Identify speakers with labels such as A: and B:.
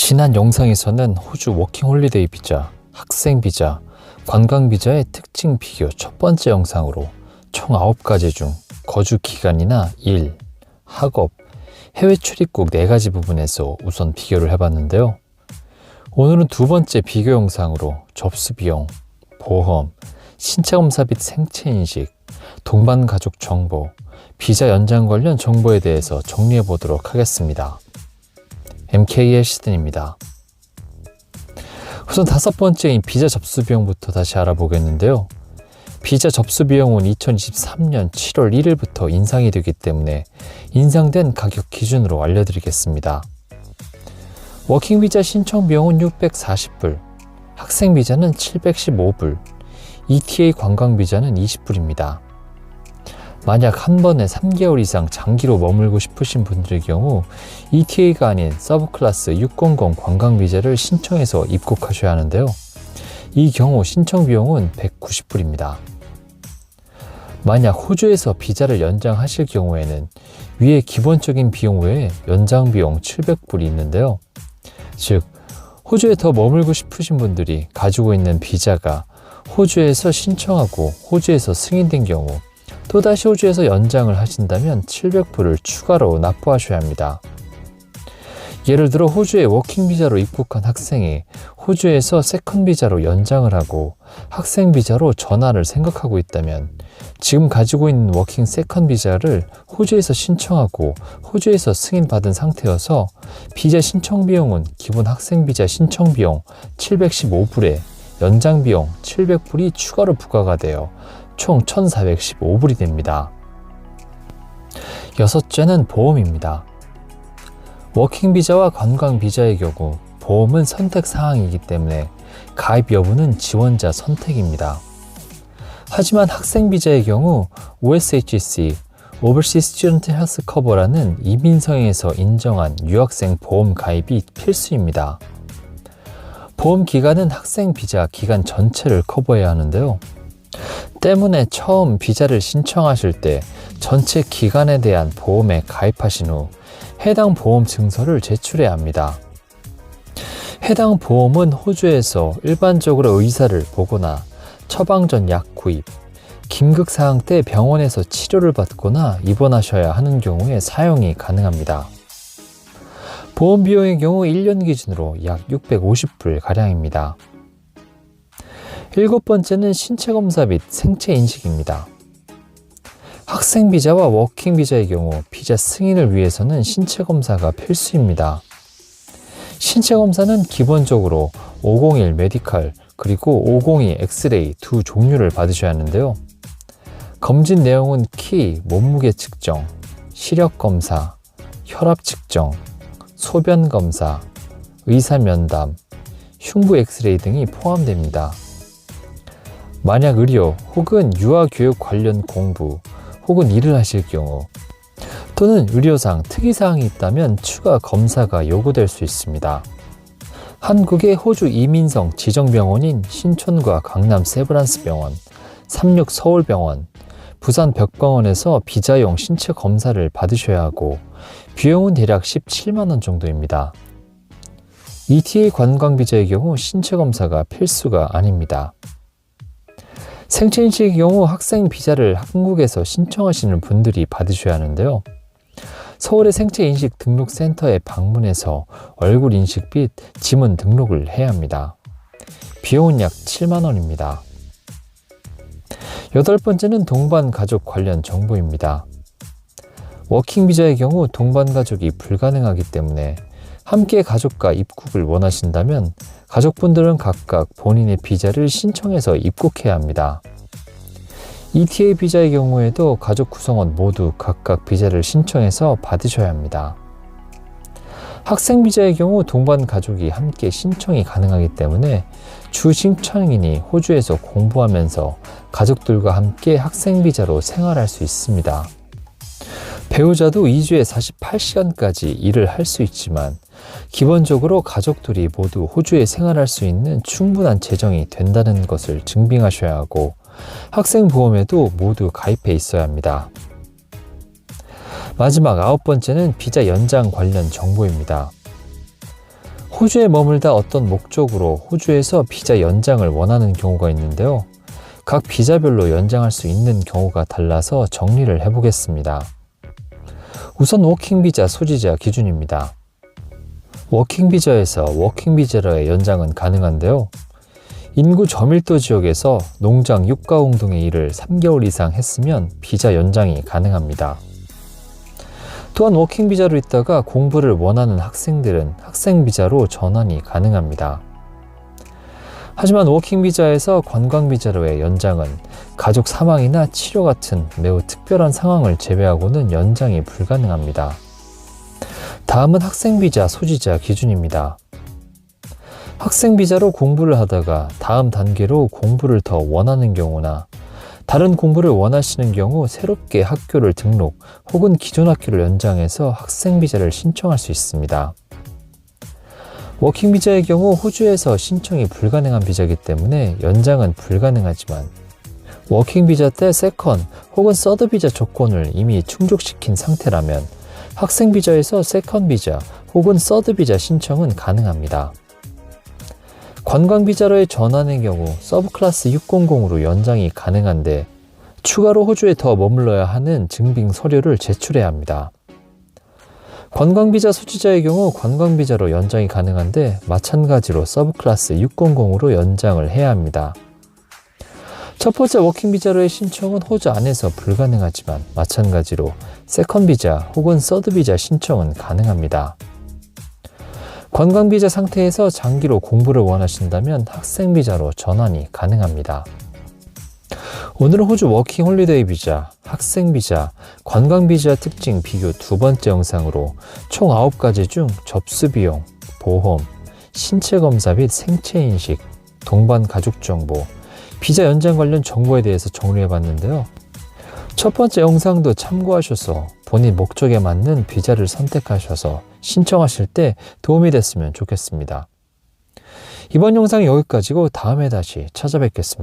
A: 지난 영상에서는 호주 워킹 홀리데이 비자, 학생 비자, 관광 비자의 특징 비교 첫 번째 영상으로 총 9가지 중 거주 기간이나 일, 학업, 해외 출입국 4가지 부분에서 우선 비교를 해봤는데요. 오늘은 두 번째 비교 영상으로 접수 비용, 보험, 신체 검사 및 생체 인식, 동반 가족 정보, 비자 연장 관련 정보에 대해서 정리해 보도록 하겠습니다. MK의 시든입니다. 우선 다섯 번째인 비자 접수 비용부터 다시 알아보겠는데요. 비자 접수 비용은 2023년 7월 1일부터 인상이 되기 때문에 인상된 가격 기준으로 알려드리겠습니다. 워킹 비자 신청 비용은 640불, 학생 비자는 715불, ETA 관광 비자는 20불입니다. 만약 한 번에 3개월 이상 장기로 머물고 싶으신 분들의 경우 ETA가 아닌 서브클래스 600 관광 비자를 신청해서 입국하셔야 하는데요. 이 경우 신청 비용은 190불입니다. 만약 호주에서 비자를 연장하실 경우에는 위에 기본적인 비용 외에 연장 비용 700불이 있는데요. 즉, 호주에 더 머물고 싶으신 분들이 가지고 있는 비자가 호주에서 신청하고 호주에서 승인된 경우 또다시 호주에서 연장을 하신다면 700불을 추가로 납부하셔야 합니다. 예를 들어 호주에 워킹 비자로 입국한 학생이 호주에서 세컨 비자로 연장을 하고 학생 비자로 전환을 생각하고 있다면 지금 가지고 있는 워킹 세컨 비자를 호주에서 신청하고 호주에서 승인받은 상태여서 비자 신청 비용은 기본 학생 비자 신청 비용 715불에 연장 비용 700불이 추가로 부과가 되어 총 1,415불이 됩니다. 여섯째는 보험입니다. 워킹 비자와 관광 비자의 경우 보험은 선택 사항이기 때문에 가입 여부는 지원자 선택입니다. 하지만 학생 비자의 경우 OSHC Overseas Student Health Cover라는 이민성에서 인정한 유학생 보험 가입이 필수입니다. 보험 기간은 학생 비자 기간 전체를 커버해야 하는데요. 때문에 처음 비자를 신청하실 때 전체 기간에 대한 보험에 가입하신 후 해당 보험 증서를 제출해야 합니다. 해당 보험은 호주에서 일반적으로 의사를 보거나 처방전 약 구입, 긴급 사항 때 병원에서 치료를 받거나 입원하셔야 하는 경우에 사용이 가능합니다. 보험 비용의 경우 1년 기준으로 약 650불 가량입니다. 일곱 번째는 신체 검사 및 생체 인식입니다. 학생 비자와 워킹 비자의 경우 비자 승인을 위해서는 신체 검사가 필수입니다. 신체 검사는 기본적으로 501 메디칼 그리고 502 엑스레이 두 종류를 받으셔야 하는데요. 검진 내용은 키, 몸무게 측정, 시력 검사, 혈압 측정, 소변 검사, 의사 면담, 흉부 엑스레이 등이 포함됩니다. 만약 의료 혹은 유아교육 관련 공부 혹은 일을 하실 경우 또는 의료상 특이사항이 있다면 추가 검사가 요구될 수 있습니다. 한국의 호주 이민성 지정병원인 신촌과 강남 세브란스 병원, 삼육 서울병원, 부산 벽병원에서 비자용 신체 검사를 받으셔야 하고 비용은 대략 17만 원 정도입니다. ETA 관광비자의 경우 신체 검사가 필수가 아닙니다. 생체인식의 경우 학생 비자를 한국에서 신청하시는 분들이 받으셔야 하는데요. 서울의 생체인식 등록센터에 방문해서 얼굴 인식 및 지문 등록을 해야 합니다. 비용은 약 7만원입니다. 여덟 번째는 동반 가족 관련 정보입니다. 워킹 비자의 경우 동반 가족이 불가능하기 때문에 함께 가족과 입국을 원하신다면 가족분들은 각각 본인의 비자를 신청해서 입국해야 합니다. ETA 비자의 경우에도 가족 구성원 모두 각각 비자를 신청해서 받으셔야 합니다. 학생 비자의 경우 동반 가족이 함께 신청이 가능하기 때문에 주 신청인이 호주에서 공부하면서 가족들과 함께 학생 비자로 생활할 수 있습니다. 배우자도 2주에 48시간까지 일을 할 수 있지만 기본적으로 가족들이 모두 호주에 생활할 수 있는 충분한 재정이 된다는 것을 증빙하셔야 하고 학생 보험에도 모두 가입해 있어야 합니다. 마지막 아홉 번째는 비자 연장 관련 정보입니다. 호주에 머물다 어떤 목적으로 호주에서 비자 연장을 원하는 경우가 있는데요. 각 비자별로 연장할 수 있는 경우가 달라서 정리를 해보겠습니다. 우선 워킹 비자 소지자 기준입니다. 워킹 비자에서 워킹 비자로의 연장은 가능한데요. 인구 저밀도 지역에서 농장 육가공 등의 일을 3개월 이상 했으면 비자 연장이 가능합니다. 또한 워킹 비자로 있다가 공부를 원하는 학생들은 학생 비자로 전환이 가능합니다. 하지만 워킹 비자에서 관광 비자로의 연장은 가족 사망이나 치료 같은 매우 특별한 상황을 제외하고는 연장이 불가능합니다. 다음은 학생 비자 소지자 기준입니다. 학생 비자로 공부를 하다가 다음 단계로 공부를 더 원하는 경우나 다른 공부를 원하시는 경우 새롭게 학교를 등록 혹은 기존 학교를 연장해서 학생 비자를 신청할 수 있습니다. 워킹 비자의 경우 호주에서 신청이 불가능한 비자이기 때문에 연장은 불가능하지만 워킹 비자 때 세컨 혹은 서드 비자 조건을 이미 충족시킨 상태라면 학생 비자에서 세컨 비자 혹은 서드 비자 신청은 가능합니다. 관광 비자로의 전환의 경우 서브 클래스 600으로 연장이 가능한데 추가로 호주에 더 머물러야 하는 증빙 서류를 제출해야 합니다. 관광 비자 소지자의 경우 관광 비자로 연장이 가능한데 마찬가지로 서브 클래스 600으로 연장을 해야 합니다. 첫 번째 워킹 비자로의 신청은 호주 안에서 불가능하지만 마찬가지로 세컨 비자 혹은 서드 비자 신청은 가능합니다. 관광 비자 상태에서 장기로 공부를 원하신다면 학생 비자로 전환이 가능합니다. 오늘은 호주 워킹 홀리데이 비자, 학생 비자, 관광 비자 특징 비교 두 번째 영상으로 총 9가지 중 접수 비용, 보험, 신체 검사 및 생체 인식, 동반 가족 정보, 비자 연장 관련 정보에 대해서 정리해 봤는데요. 첫 번째 영상도 참고하셔서 본인 목적에 맞는 비자를 선택하셔서 신청하실 때 도움이 됐으면 좋겠습니다. 이번 영상은 여기까지고 다음에 다시 찾아뵙겠습니다.